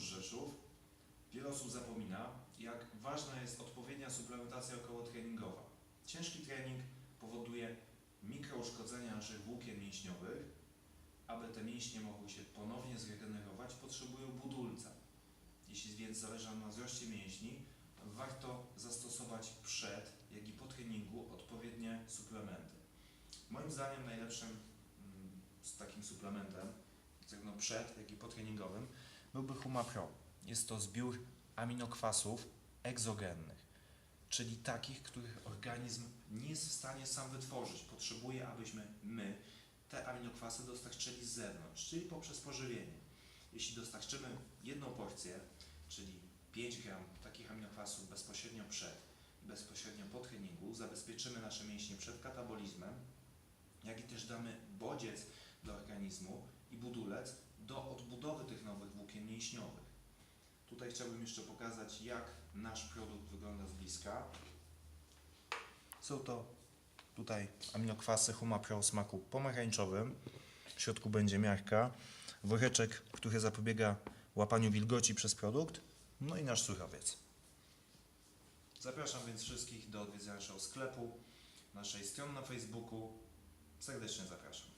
Fundusz Rzeszów, wiele osób zapomina, jak ważna jest odpowiednia suplementacja okołotreningowa. Ciężki trening powoduje mikrouszkodzenia naszych włókien mięśniowych. Aby te mięśnie mogły się ponownie zregenerować, potrzebują budulca. Jeśli więc zależy nam na wzroście mięśni, warto zastosować przed, jak i po treningu odpowiednie suplementy. Moim zdaniem najlepszym z takim suplementem, zarówno przed, jak i po treningowym, byłby Huma Pro. Jest to zbiór aminokwasów egzogennych, czyli takich, których organizm nie jest w stanie sam wytworzyć. Potrzebuje, abyśmy my te aminokwasy dostarczyli z zewnątrz, czyli poprzez pożywienie. Jeśli dostarczymy jedną porcję, czyli 5 gram takich aminokwasów bezpośrednio przed i bezpośrednio po treningu, zabezpieczymy nasze mięśnie przed katabolizmem, jak i też damy bodziec do organizmu i budulec do odbudowy tych nowych włókien mięśniowych. Tutaj chciałbym jeszcze pokazać, jak nasz produkt wygląda z bliska. Są to tutaj aminokwasy Huma Pro o smaku pomarańczowym. W środku będzie miarka, woreczek, który zapobiega łapaniu wilgoci przez produkt, no i nasz surowiec. Zapraszam więc wszystkich do odwiedzenia naszego sklepu, naszej strony na Facebooku. Serdecznie zapraszam.